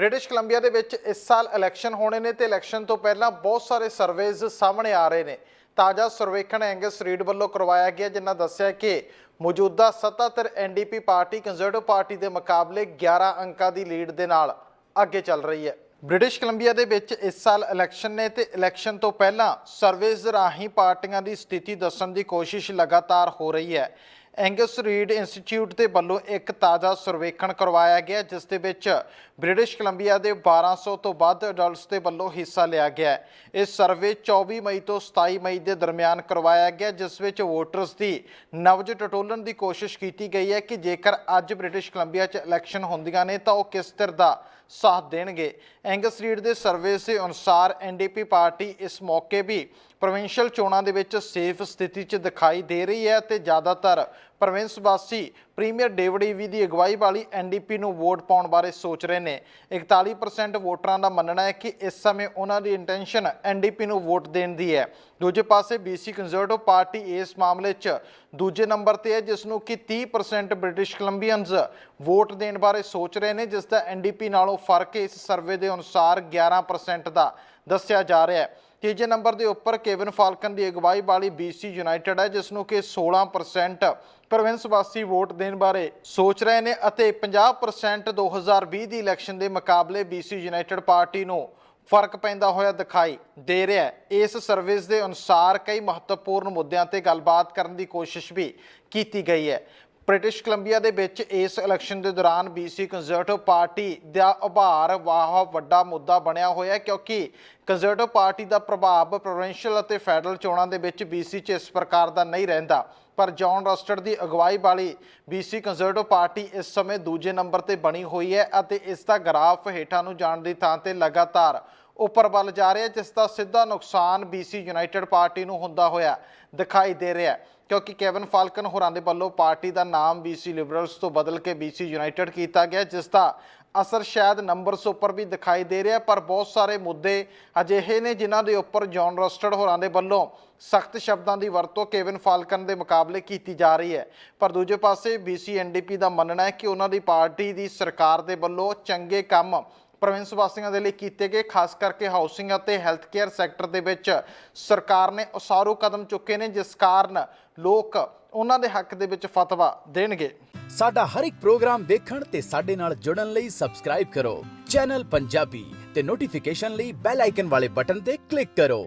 British Columbia ਦੇ ਵਿੱਚ ਇਸ ਸਾਲ ਇਲੈਕਸ਼ਨ ਹੋਣੇ ਨੇ ਤੇ ਇਲੈਕਸ਼ਨ ਤੋਂ ਪਹਿਲਾਂ ਬਹੁਤ ਸਾਰੇ ਸਰਵੇਜ਼ ਸਾਹਮਣੇ ਆ ਰਹੇ ਨੇ। ਤਾਜ਼ਾ ਸਰਵੇਖਣ ਐਂਗਸ ਰੀਡ ਵੱਲੋਂ ਕਰਵਾਇਆ ਗਿਆ, ਜਿਨ੍ਹਾਂ ਦੱਸਿਆ ਕਿ ਮੌਜੂਦਾ ਸੱਤਾਧਰ ਐਨਡੀਪੀ ਪਾਰਟੀ, ਕੰਜ਼ਰਵੇਟਿਵ ਪਾਰਟੀ ਦੇ ਮੁਕਾਬਲੇ 11 ਅੰਕਾਂ ਦੀ ਲੀਡ ਦੇ ਨਾਲ ਅੱਗੇ ਚੱਲ ਰਹੀ ਹੈ। ਬ੍ਰਿਟਿਸ਼ ਕੋਲੰਬੀਆ ਦੇ ਵਿੱਚ ਇਸ ਸਾਲ ਇਲੈਕਸ਼ਨ ਨੇ ਤੇ ਇਲੈਕਸ਼ਨ ਤੋਂ ਪਹਿਲਾਂ ਸਰਵੇਜ਼ ਰਾਹੀਂ ਪਾਰਟੀਆਂ ਦੀ ਸਥਿਤੀ ਦੱਸਣ ਦੀ ਕੋਸ਼ਿਸ਼ ਲਗਾਤਾਰ ਹੋ ਰਹੀ ਹੈ। ਐਂਗਸ ਰੀਡ ਇੰਸਟੀਚਿਊਟ ਦੇ ਵੱਲੋਂ ਇੱਕ ਤਾਜ਼ਾ ਸਰਵੇਖਣ ਕਰਵਾਇਆ ਗਿਆ, ਜਿਸ ਦੇ ਵਿੱਚ ਬ੍ਰਿਟਿਸ਼ ਕੋਲੰਬੀਆ ਦੇ 1200 ਤੋਂ ਵੱਧ ਅਡਲਟਸ ਦੇ ਵੱਲੋਂ ਹਿੱਸਾ ਲਿਆ ਗਿਆ ਇਹ ਸਰਵੇ 24 ਮਈ ਤੋਂ 27 ਮਈ ਦੇ ਦਰਮਿਆਨ ਕਰਵਾਇਆ ਗਿਆ, ਜਿਸ ਵਿੱਚ ਵੋਟਰਸ ਦੀ ਨਬਜ ਟਟੋਲਣ ਦੀ ਕੋਸ਼ਿਸ਼ ਕੀਤੀ ਗਈ ਹੈ ਕਿ ਜੇਕਰ ਅੱਜ ਬ੍ਰਿਟਿਸ਼ ਕੋਲੰਬੀਆ 'ਚ ਇਲੈਕਸ਼ਨ ਹੁੰਦੀਆਂ ਨੇ, ਤਾਂ ਉਹ ਕਿਸ ਤਰ੍ਹਾਂ ਦਾ ਸਾਥ ਦੇਣਗੇ? ਐਂਗਸ ਰੀਡ ਦੇ ਸਰਵੇ ਦੇ ਅਨੁਸਾਰ ਐਨਡੀਪੀ ਪਾਰਟੀ ਇਸ ਮੌਕੇ ਵੀ ਪ੍ਰੋਵਿੰਸ਼ੀਅਲ ਚੋਣਾਂ ਦੇ ਵਿੱਚ ਸੇਫ ਸਥਿਤੀ 'ਚ ਦਿਖਾਈ ਦੇ ਰਹੀ ਹੈ ਤੇ ਜ਼ਿਆਦਾਤਰ ਪ੍ਰਵਿੰਸ ਵਾਸੀ ਪ੍ਰੀਮੀਅਰ ਡੇਵਿਡ ਈਵੀ ਦੀ ਅਗਵਾਈ ਵਾਲੀ ਐਨਡੀਪੀ ਨੂੰ ਵੋਟ ਪਾਉਣ ਬਾਰੇ ਸੋਚ ਰਹੇ ਨੇ। 41% ਵੋਟਰਾਂ ਦਾ ਮੰਨਣਾ ਹੈ ਕਿ ਇਸ ਸਮੇਂ ਉਹਨਾਂ ਦੀ ਇੰਟੈਂਸ਼ਨ ਐਨਡੀਪੀ ਨੂੰ ਵੋਟ ਦੇਣ ਦੀ ਹੈ। ਦੂਜੇ ਪਾਸੇ ਬੀਸੀ ਕੰਜ਼ਰਵੇਟਿਵ ਪਾਰਟੀ ਇਸ ਮਾਮਲੇ 'ਚ ਦੂਜੇ ਨੰਬਰ ਤੇ ਹੈ, ਜਿਸ ਨੂੰ ਕਿ 30% ਬ੍ਰਿਟਿਸ਼ ਕੋਲੰਬੀਅਨਸ ਵੋਟ ਦੇਣ ਬਾਰੇ ਸੋਚ ਰਹੇ ਨੇ, ਜਿਸ ਦਾ ਐਨਡੀਪੀ ਨਾਲੋਂ ਫ਼ਰਕ ਇਸ ਸਰਵੇ ਦੇ ਅਨੁਸਾਰ 11% ਦਾ ਦੱਸਿਆ ਜਾ ਰਿਹਾ ਹੈ। ਤੀਜੇ ਨੰਬਰ ਦੇ ਉੱਪਰ ਕੇਵਨ ਫਾਲਕਨ ਦੀ ਅਗਵਾਈ ਵਾਲੀ BC ਯੂਨਾਈਟਿਡ ਹੈ, ਜਿਸ ਨੂੰ ਕਿ 16% ਪ੍ਰੋਵਿੰਸ ਵਾਸੀ ਵੋਟ ਦੇਣ ਬਾਰੇ ਸੋਚ ਰਹੇ ਨੇ ਅਤੇ 50% 2020 ਦੀ ਇਲੈਕਸ਼ਨ ਦੇ ਮੁਕਾਬਲੇ BC ਯੂਨਾਈਟਿਡ ਪਾਰਟੀ ਨੂੰ ਫ਼ਰਕ ਪੈਂਦਾ ਹੋਇਆ ਦਿਖਾਈ ਦੇ ਰਿਹਾ ਹੈ। ਇਸ ਸਰਵਿਸ ਦੇ ਅਨੁਸਾਰ ਕਈ ਮਹੱਤਵਪੂਰਨ ਮੁੱਦਿਆਂ ਤੇ ਗੱਲਬਾਤ ਕਰਨ ਦੀ ਕੋਸ਼ਿਸ਼ ਵੀ ਕੀਤੀ ਗਈ ਹੈ। ਬ੍ਰਿਟਿਸ਼ ਕੋਲੰਬੀਆ ਦੇ ਵਿੱਚ ਇਸ ਇਲੈਕਸ਼ਨ ਦੇ ਦੌਰਾਨ BC ਕੰਜ਼ਰਵੇਟਿਵ ਪਾਰਟੀ ਦਾ ਉਭਾਰ ਵਾਹ ਵੱਡਾ ਮੁੱਦਾ ਬਣਿਆ ਹੋਇਆ ਹੈ ਕਿਉਂਕਿ ਕੰਜ਼ਰਵੇਟਿਵ ਪਾਰਟੀ ਦਾ ਪ੍ਰਭਾਵ ਪ੍ਰੋਵਿੰਸ਼ੀਅਲ ਅਤੇ ਫੈਡਰਲ ਚੋਣਾਂ ਦੇ ਵਿੱਚ BC 'ਚ ਇਸ ਪ੍ਰਕਾਰ ਦਾ ਨਹੀਂ ਰਹਿੰਦਾ। ਪਰ ਜੌਨ ਰਸਟਡ ਦੀ ਅਗਵਾਈ ਵਾਲੀ BC ਕੰਜ਼ਰਵੇਟਿਵ ਪਾਰਟੀ ਇਸ ਸਮੇਂ ਦੂਜੇ ਨੰਬਰ ਤੇ ਬਣੀ ਹੋਈ ਹੈ ਅਤੇ ਇਸ ਦਾ ਗ੍ਰਾਫ ਹੇਠਾਂ ਨੂੰ ਜਾਣ ਦੀ ਥਾਂ ਤੇ ਲਗਾਤਾਰ ਉੱਪਰ ਵੱਲ ਜਾ ਰਿਹਾ, ਜਿਸ ਦਾ ਸਿੱਧਾ ਨੁਕਸਾਨ BC ਯੂਨਾਈਟਿਡ ਪਾਰਟੀ ਨੂੰ ਹੁੰਦਾ ਹੋਇਆ ਦਿਖਾਈ ਦੇ ਰਿਹਾ ਹੈ। ਕਿਉਂਕਿ ਕੇਵਨ ਫਾਲਕਨ ਹੋਰਾਂ ਦੇ ਵੱਲੋਂ ਪਾਰਟੀ ਦਾ ਨਾਮ BC ਲਿਬਰਲਸ ਤੋਂ ਬਦਲ ਕੇ BC ਯੂਨਾਈਟਿਡ ਕੀਤਾ ਗਿਆ, ਜਿਸ ਦਾ ਅਸਰ ਸ਼ਾਇਦ ਨੰਬਰਸ ਉੱਪਰ ਵੀ ਦਿਖਾਈ ਦੇ ਰਿਹਾ ਪਰ ਬਹੁਤ ਸਾਰੇ ਮੁੱਦੇ ਅਜਿਹੇ ਨੇ ਜਿਨ੍ਹਾਂ ਦੇ ਉੱਪਰ ਜੌਨ ਰਸਟਡ ਹੋਰਾਂ ਦੇ ਵੱਲੋਂ ਸਖਤ ਸ਼ਬਦਾਂ ਦੀ ਵਰਤੋਂ ਕੇਵਨ ਫਾਲਕਨ ਦੇ ਮੁਕਾਬਲੇ ਕੀਤੀ ਜਾ ਰਹੀ ਹੈ। ਪਰ ਦੂਜੇ ਪਾਸੇ BC ਐਨਡੀਪੀ ਦਾ ਮੰਨਣਾ ਹੈ ਕਿ ਉਹਨਾਂ ਦੀ ਪਾਰਟੀ ਦੀ ਸਰਕਾਰ ਦੇ ਵੱਲੋਂ ਚੰਗੇ ਕੰਮ ਪ੍ਰੋਵਿੰਸ ਵਾਸੀਆਂ ਦੇ ਲਈ ਕੀਤੇ ਗਏ, ਖਾਸ ਕਰਕੇ ਹਾਊਸਿੰਗ ਅਤੇ ਹੈਲਥ ਕੇਅਰ ਸੈਕਟਰ ਦੇ ਵਿੱਚ ਸਰਕਾਰ ਨੇ ਉਸਾਰੂ ਕਦਮ ਚੁੱਕੇ ਨੇ, ਜਿਸ ਕਾਰਨ ਲੋਕ ਉਹਨਾਂ ਦੇ ਹੱਕ ਦੇ ਵਿੱਚ ਫਤਵਾ ਦੇਣਗੇ। ਸਾਡਾ ਹਰ ਇੱਕ ਪ੍ਰੋਗਰਾਮ ਦੇਖਣ ਤੇ ਸਾਡੇ ਨਾਲ ਜੁੜਨ ਲਈ ਸਬਸਕ੍ਰਾਈਬ ਕਰੋ। ਚੈਨਲ ਪੰਜਾਬੀ ਤੇ ਨੋਟੀਫਿਕੇਸ਼ਨ ਲਈ ਬੈਲ ਆਈਕਨ ਵਾਲੇ ਬਟਨ ਤੇ ਕਲਿੱਕ ਕਰੋ।